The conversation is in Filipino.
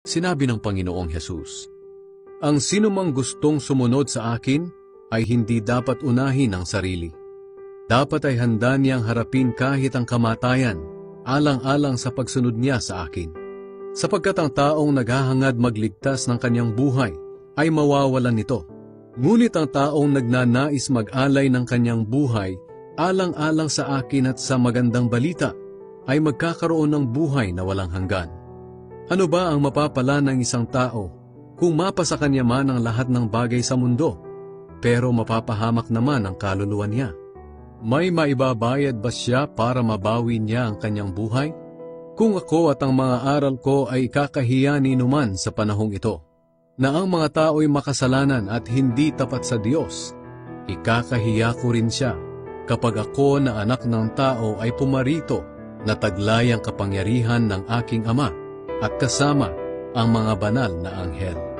Sinabi ng Panginoong Hesus, Ang sinumang gustong sumunod sa akin ay hindi dapat unahin ang sarili. Dapat ay handa niyang harapin kahit ang kamatayan, alang-alang sa pagsunod niya sa akin. Sapagkat ang taong naghahangad magligtas ng kanyang buhay ay mawawalan nito. Ngunit ang taong nagnanais mag-alay ng kanyang buhay alang-alang sa akin at sa magandang balita ay magkakaroon ng buhay na walang hanggan. Ano ba ang mapapala ng isang tao kung mapasa kanya man ang lahat ng bagay sa mundo, pero mapapahamak naman ang kaluluwa niya? May maibabayad ba siya para mabawi niya ang kanyang buhay? Kung ako at ang mga aral ko ay kakahiya ni numan sa panahong ito, na ang mga tao'y makasalanan at hindi tapat sa Diyos, ikakahiya ko rin siya kapag ako na anak ng tao ay pumarito na taglay ang kapangyarihan ng aking Ama at kasama ang mga banal na anghel.